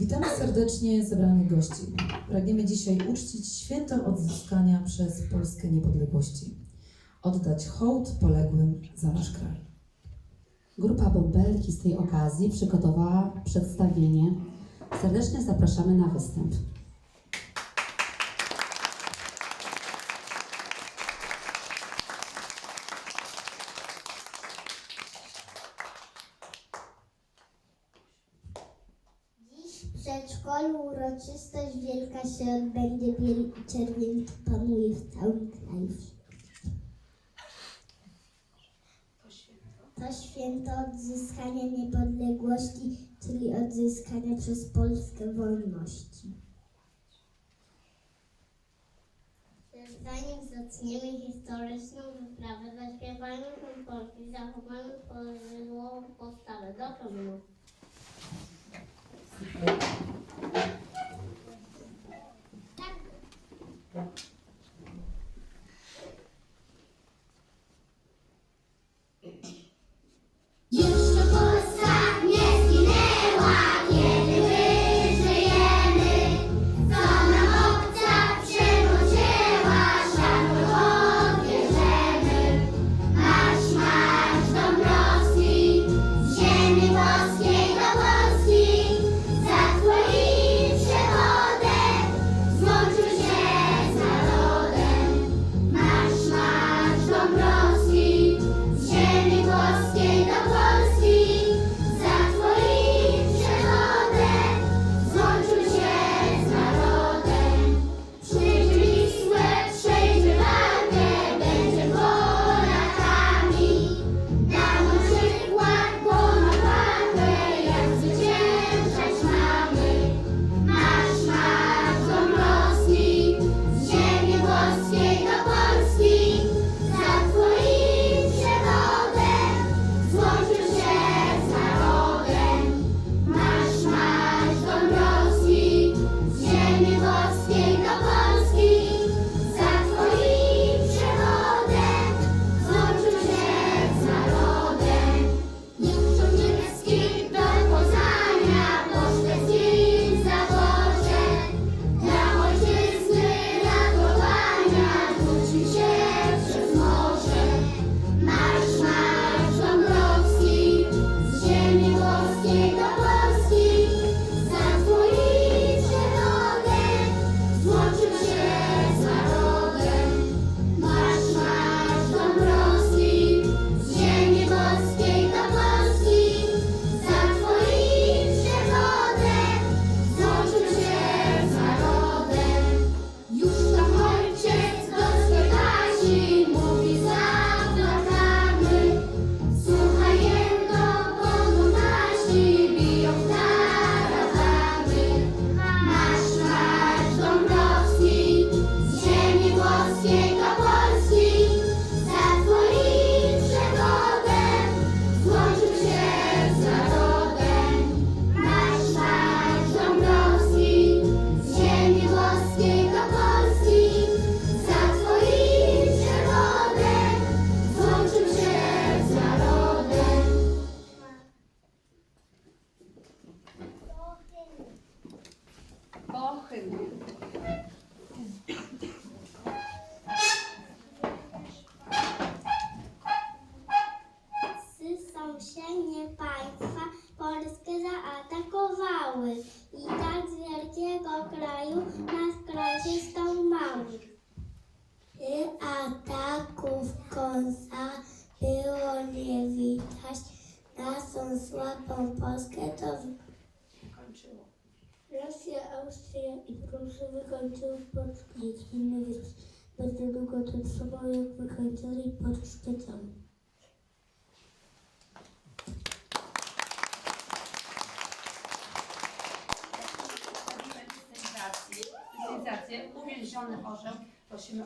Witamy serdecznie zebranych gości. Pragniemy dzisiaj uczcić święto odzyskania przez Polskę niepodległości. Oddać hołd poległym za nasz kraj. Grupa Bąbelki z tej okazji przygotowała przedstawienie. Serdecznie zapraszamy na występ. Ocean będzie bieli i czerwień, panuje w całym kraju. To święto odzyskania niepodległości, czyli odzyskania przez Polskę wolności. Zanim zaczniemy historyczną wyprawę, zaśpiewajmy nam Polski, zachowajmy pozytywną postawę. Do hymnu.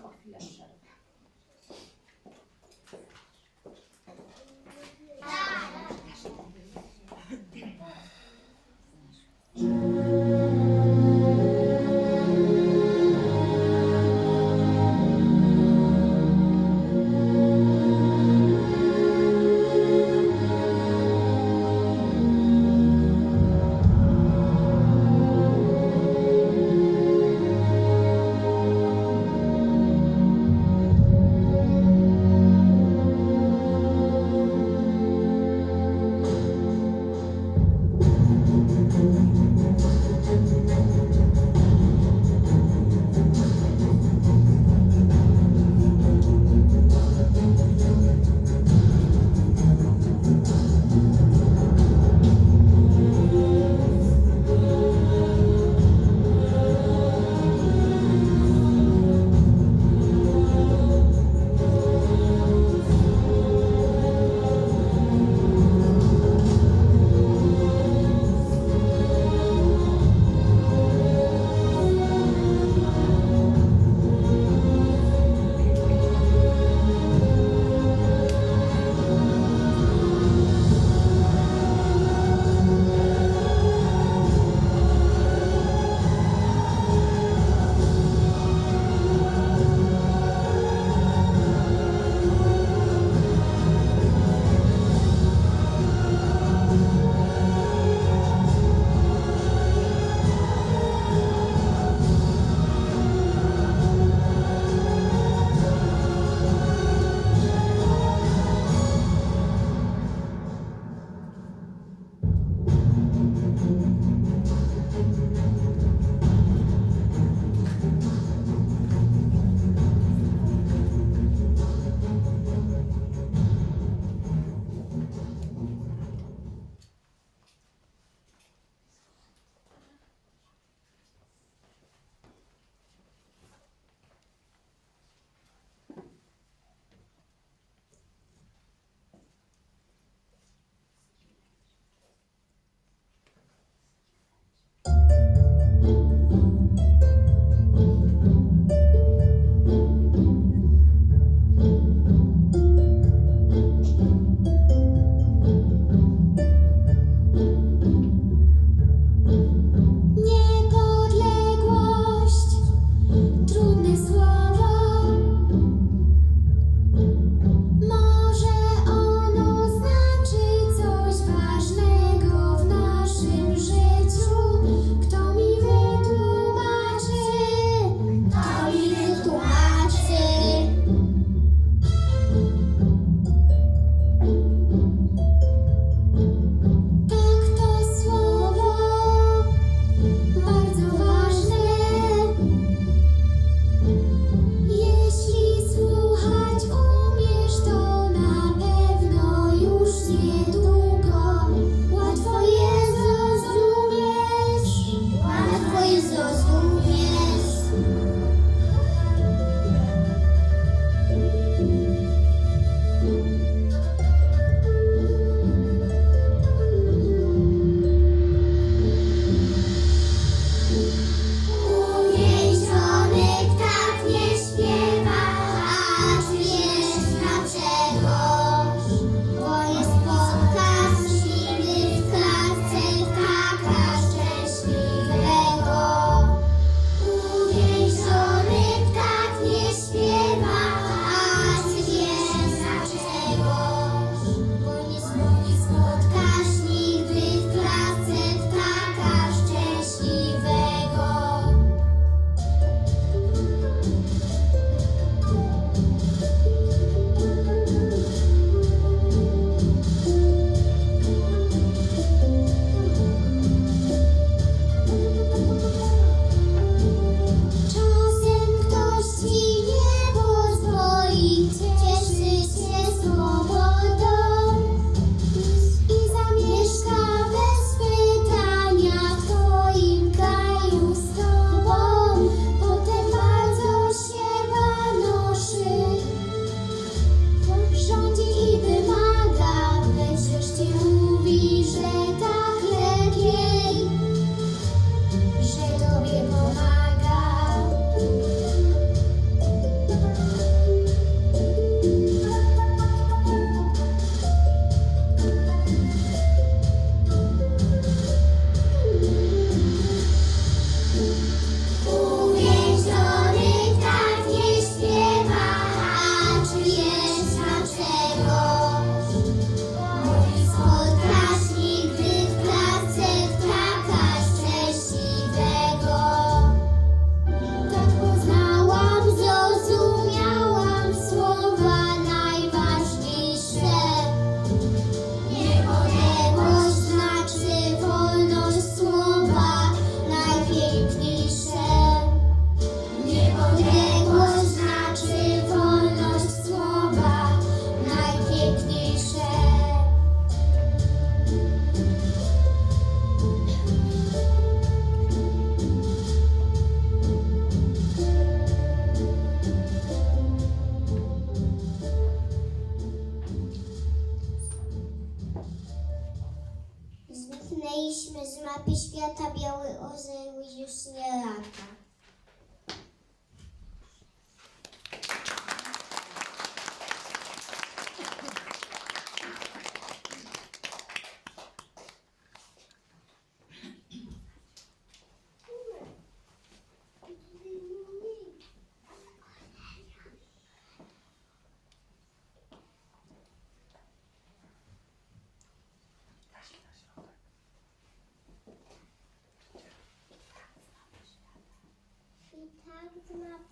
ofiarze.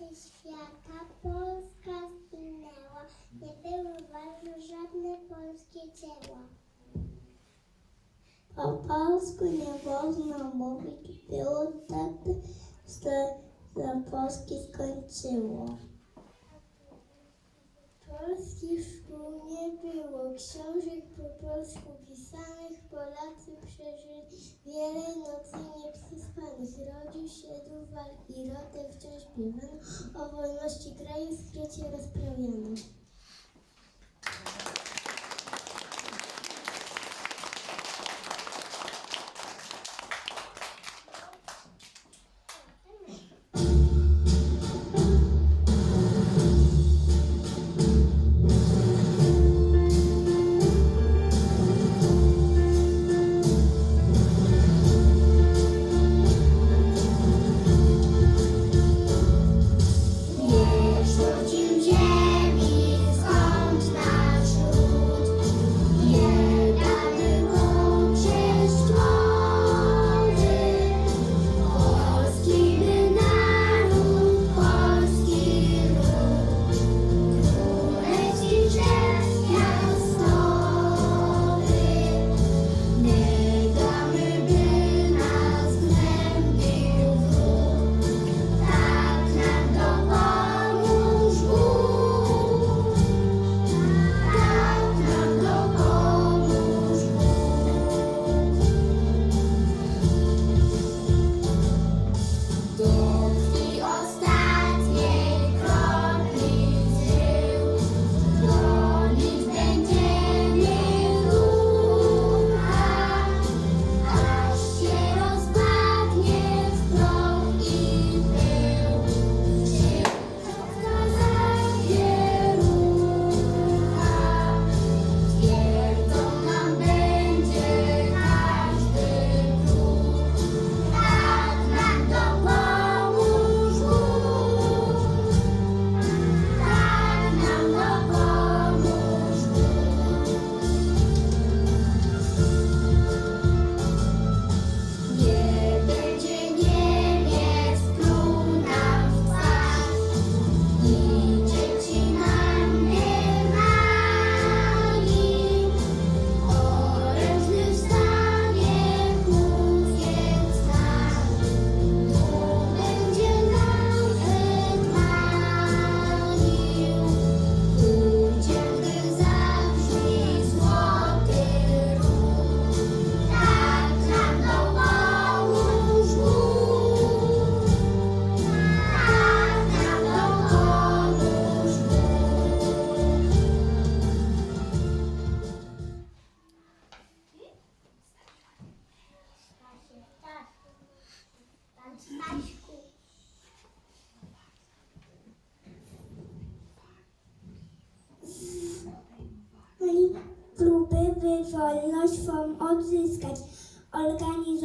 mapie świata Polska zginęła. Nie było ważne żadne polskie dzieła. Po polsku nie można mówić, było tak, że, za polskie skończyło. Wal i Rotek wciąż piwem, o wolności kraju w skrócie rozprawiano.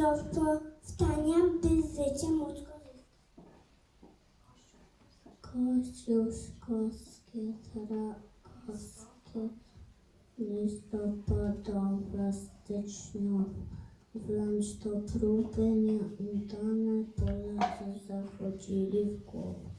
rozpowstania, by życie móc Kościuszkowskie, Tarakowskie, listopadą plastyczną. Wręcz to próby nieudane Polacy zachodzili w głowę.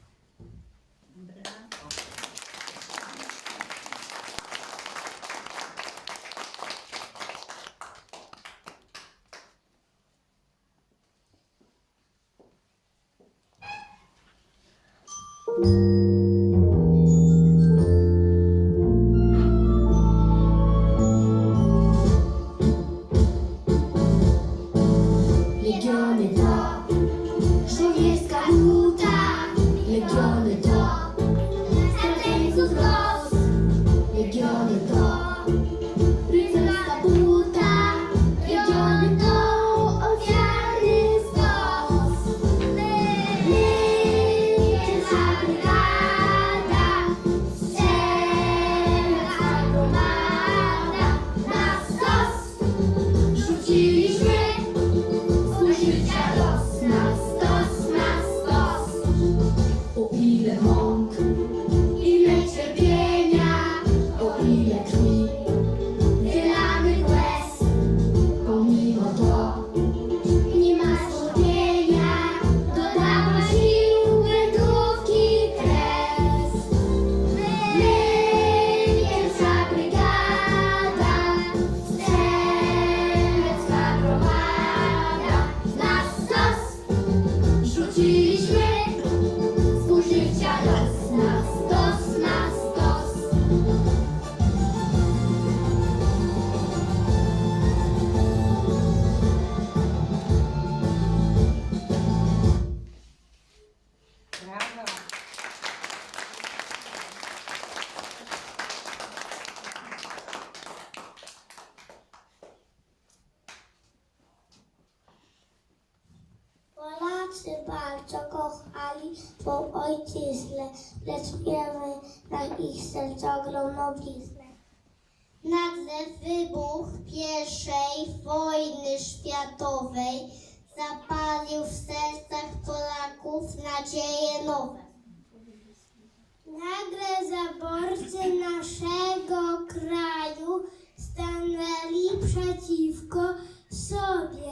Nagle zaborcy naszego kraju stanęli przeciwko sobie.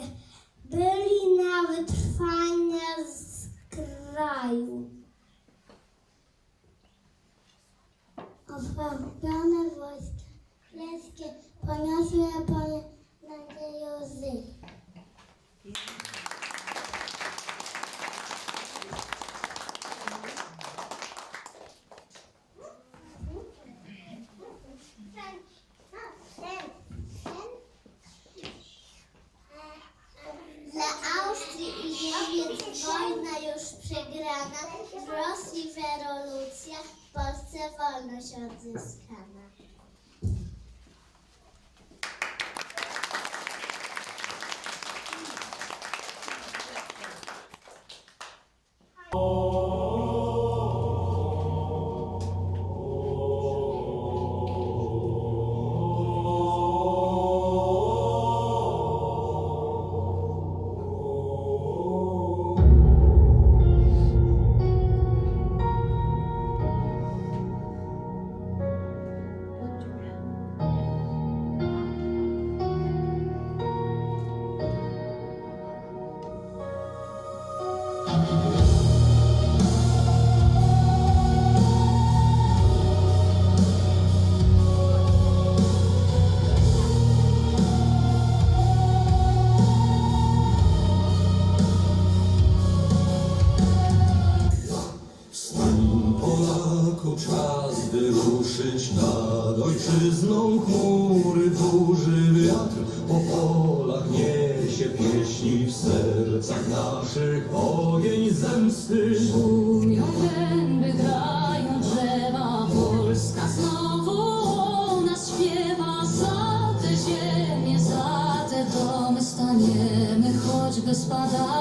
Byli spada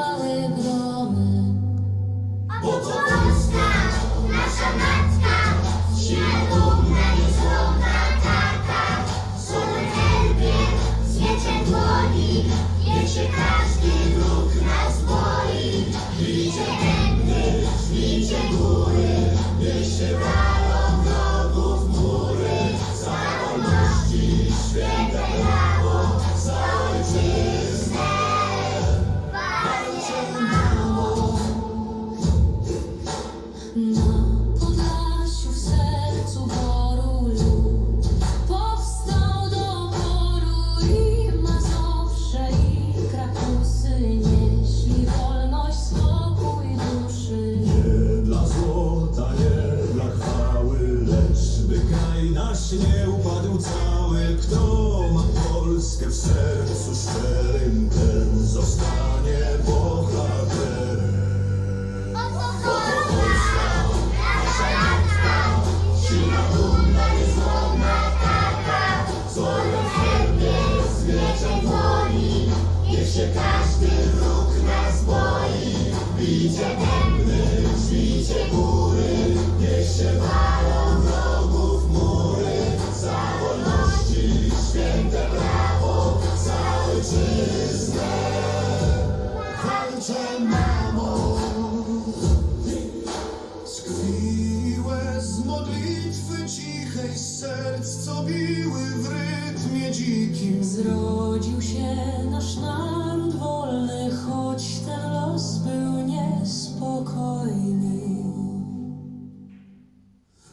zrodził się nasz naród wolny, choć ten los był niespokojny.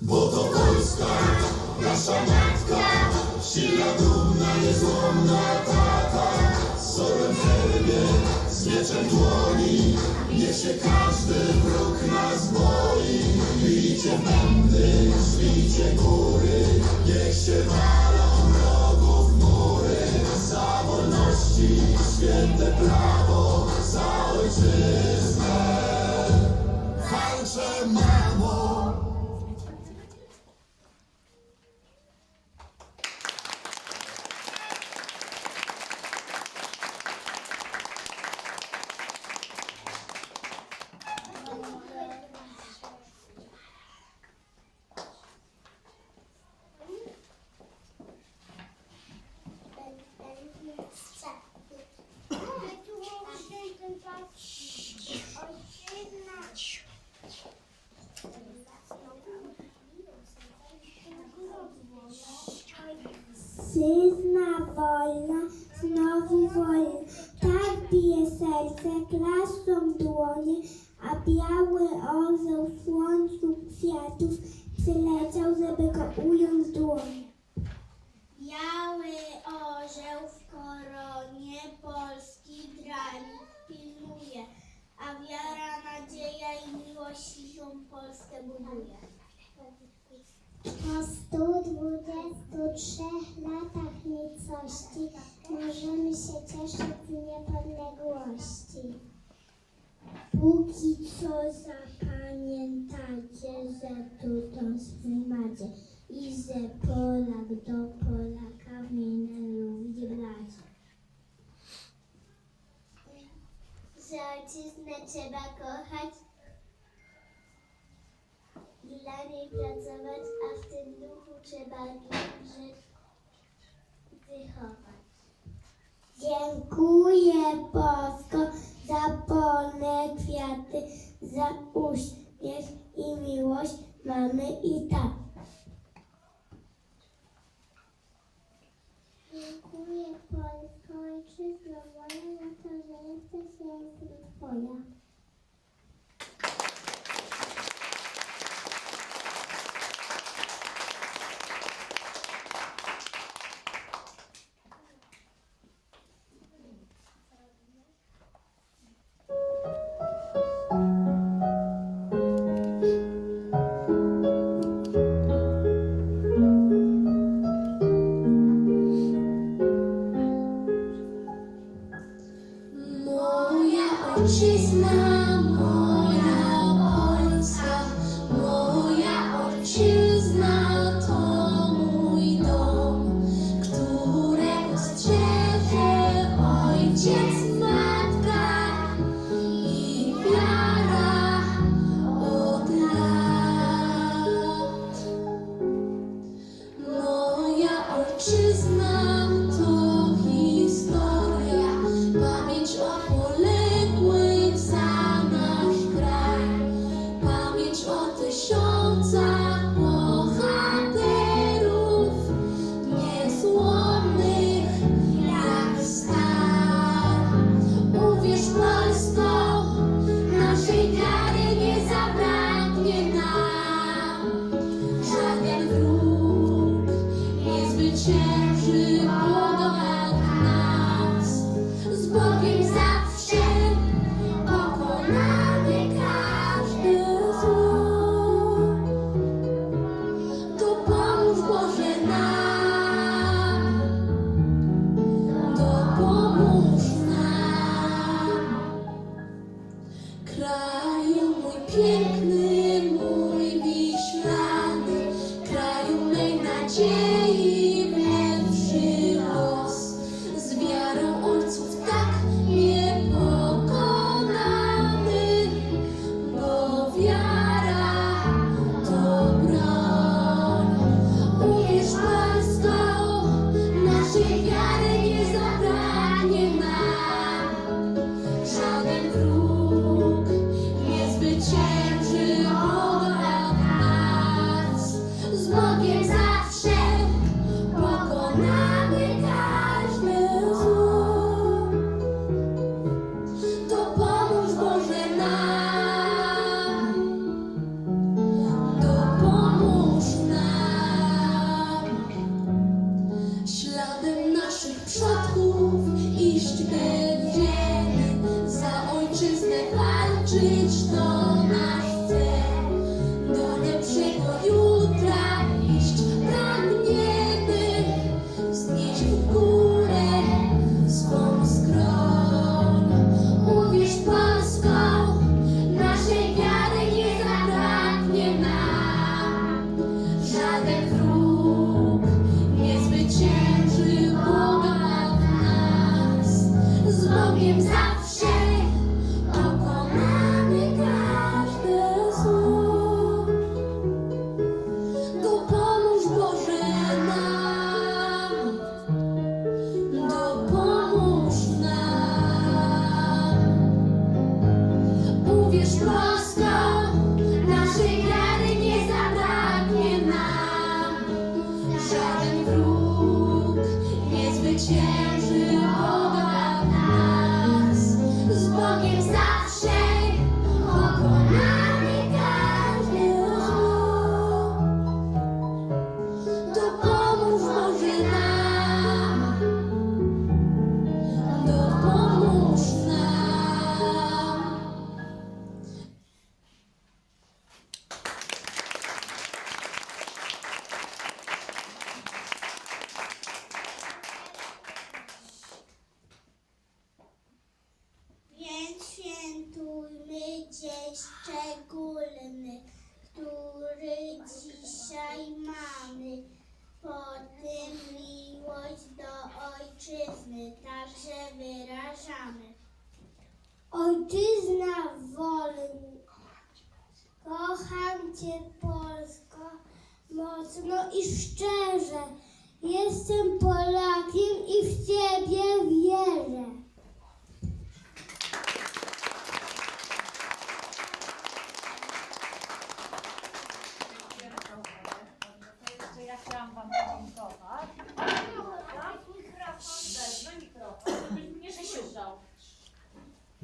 Bo to Polska, nasza matka, silna, dumna, niezłomna tata. Z orłem w herbie, z mieczem dłoni, niech się każdy wróg nas boi. Bijcie bandy, szlijcie góry, niech się walczy. święte prawo za ojczyznę. Walczę Terbiye sersek póki co zapamiętacie, że tutą swój macie i że Polak do Polaka winę lubi brać. Że ojczyznę trzeba kochać, dla niej pracować, a w tym duchu trzeba dobrze wychować. Dziękuję Polsko za polne kwiaty, za uśmiech i miłość mamy i tak. Dziękuję Polsko i wszystko moje na to, że jesteś, ja Twoja.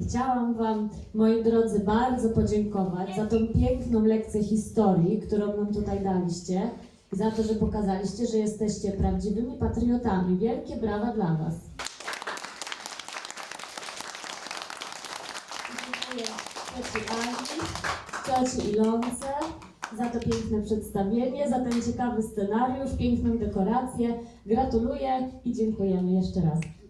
Chciałam Wam, moi drodzy, bardzo podziękować za tą piękną lekcję historii, którą nam tutaj daliście i za to, że pokazaliście, że jesteście prawdziwymi patriotami. Wielkie brawa dla Was. Dziękuję cioci cioci Ilonce za to piękne przedstawienie, za ten ciekawy scenariusz, piękną dekorację. Gratuluję i dziękujemy jeszcze raz.